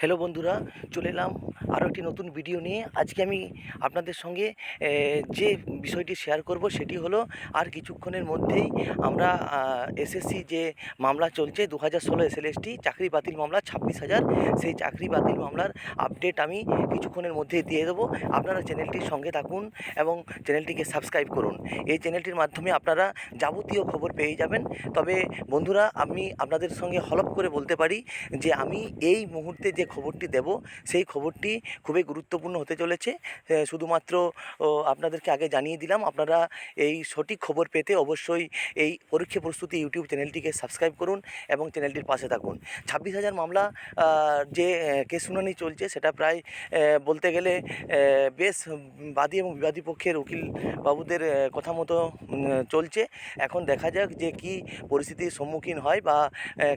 Hello বন্ধুরা, চলে এলাম আরও একটি নতুন ভিডিও নিয়ে। আজকে আমি আপনাদের সঙ্গে যে বিষয়টি শেয়ার করব সেটি হলো, আর কিছুক্ষণের মধ্যেই আমরা এসএসসি যে মামলা চলছে দু হাজার ষোলো এসএলএসটি চাকরি বাতিল মামলা, ছাব্বিশ হাজার, সেই চাকরি বাতিল মামলার আপডেট আমি কিছুক্ষণের মধ্যেই দিয়ে দেবো। আপনারা চ্যানেলটির সঙ্গে থাকুন এবং চ্যানেলটিকে সাবস্ক্রাইব করুন। এই চ্যানেলটির মাধ্যমে আপনারা যাবতীয় খবর পেয়ে যাবেন। তবে বন্ধুরা, আমি আপনাদের সঙ্গে হলপ করে বলতে পারি যে, আমি এই মুহূর্তে যে খবরটি দেব। সেই খবরটি খুবই গুরুত্বপূর্ণ হতে চলেছে। শুধুমাত্র আপনাদেরকে আগে জানিয়ে দিলাম, আপনারা এই সঠিক খবর পেতে অবশ্যই এই পরীক্ষা প্রস্তুতি ইউটিউব চ্যানেলটিকে সাবস্ক্রাইব করুন এবং চ্যানেলটির পাশে থাকুন। ছাব্বিশ হাজার মামলা যে কেস শুনানি চলছে, সেটা প্রায় বলতে গেলে বেশ বাদী এবং বিবাদী পক্ষের উকিল বাবুদের কথা মতো চলছে। এখন দেখা যাক যে কি পরিস্থিতির সম্মুখীন হয় বা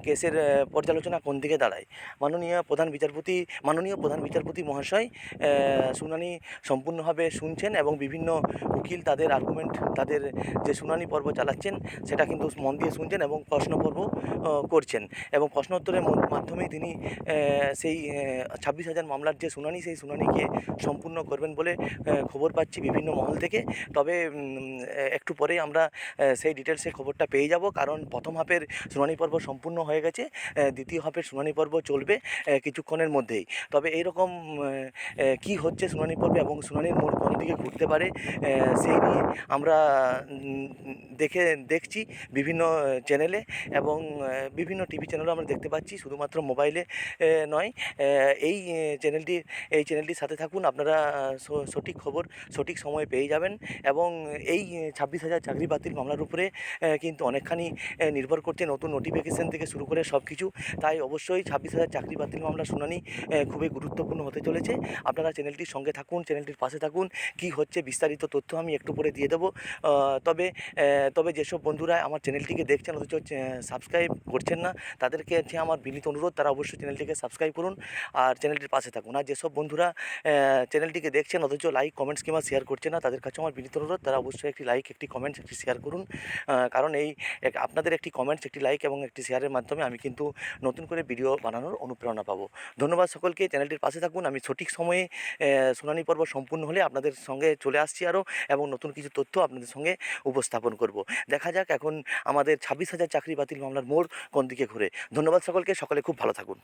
কেসের পর্যালোচনা কোন দিকে দাঁড়ায়। মাননীয় প্রধান বিচারপতি মাননীয় প্রধান বিচারপতি মহাশয় শুনানি সম্পূর্ণভাবে শুনছেন এবং বিভিন্ন উকিল তাদের আর্গুমেন্ট তাদের যে শুনানি পর্ব চালাচ্ছেন সেটা কিন্তু মন দিয়ে শুনছেন এবং প্রশ্ন পর্ব করছেন। এবং প্রশ্নোত্তরের মধ্য- মাধ্যমেই তিনি সেই ছাব্বিশ হাজার মামলার যে শুনানি সেই শুনানিকে সম্পূর্ণ করবেন বলে খবর পাচ্ছি বিভিন্ন মহল থেকে। তবে একটু পরে আমরা সেই ডিটেলসে খবরটা পেয়ে যাব কারণ প্রথম হাফের শুনানি পর্ব সম্পূর্ণ হয়ে গেছে দ্বিতীয় হাফের শুনানি পর্ব চলবে আহ, কিছুক্ষণের মধ্যেই। তবে এইরকম কি হচ্ছে শুনানি পর্বে এবং শুনানির মোড় কোন দিকে ঘুরতে পারে সেই নিয়ে আমরা দেখে, দেখছি বিভিন্ন চ্যানেলে এবং বিভিন্ন টিভি চ্যানেলও আমরা দেখতে পাচ্ছি, শুধুমাত্র মোবাইলে নয় এই চ্যানেলটি, এই চ্যানেলটির সাথে থাকুন, আপনারা সঠিক খবর, সঠিক সময়ে পেয়ে যাবেন এবং এই ছাব্বিশ হাজার চাকরি বাতিল মামলার উপরে কিন্তু অনেকখানি নির্ভর করছে নতুন নোটিফিকেশন থেকে শুরু করে সব কিছু তাই অবশ্যই ছাব্বিশ হাজার চাকরি বাতিল মামলা শুনানি খুবই গুরুত্বপূর্ণ হতে চলেছে। আপনারা চ্যানেলটির সঙ্গে থাকুন, চ্যানেলটির পাশে থাকুন, কি হচ্ছে বিস্তারিত তথ্য আমি একটু পরে দিয়ে দেবো। তবে তবে যেসব বন্ধুরা আমার চ্যানেলটিকে দেখছেন, অথচ সাবস্ক্রাইব করছেন না, তাদেরকে আমার বিনীত অনুরোধ, তারা অবশ্যই চ্যানেলটিকে সাবস্ক্রাইব করুন আর চ্যানেলটির পাশে থাকুন। আর যেসব বন্ধুরা চ্যানেলটিকে দেখছেন, অথচ লাইক কমেন্টস কিংবা শেয়ার করছে না, তাদের কাছে আমার বিনীত অনুরোধ, তারা অবশ্যই একটি লাইক একটি কমেন্টস একটি শেয়ার করুন। কারণ এই আপনাদের একটি কমেন্টস একটি লাইক এবং একটি শেয়ারের মাধ্যমে আমি কিন্তু নতুন করে ভিডিও বানানোর অনুপ্রেরণা পাবো। ধন্যবাদ সকলকে, চ্যানেলটির পাশে থাকুন। আমি সঠিক সময়ে শুনানি পর্ব সম্পূর্ণ হলে আপনাদের সঙ্গে চলে আসছি আরও এবং নতুন কিছু তথ্য আপনাদের সঙ্গে উপস্থাপন করব। দেখা যাক এখন আমাদের ছাব্বিশ হাজার চাকরি বাতিল মামলার মোড় কোন দিকে ঘুরে। ধন্যবাদ সকলকে, সকলে খুব ভালো থাকুন।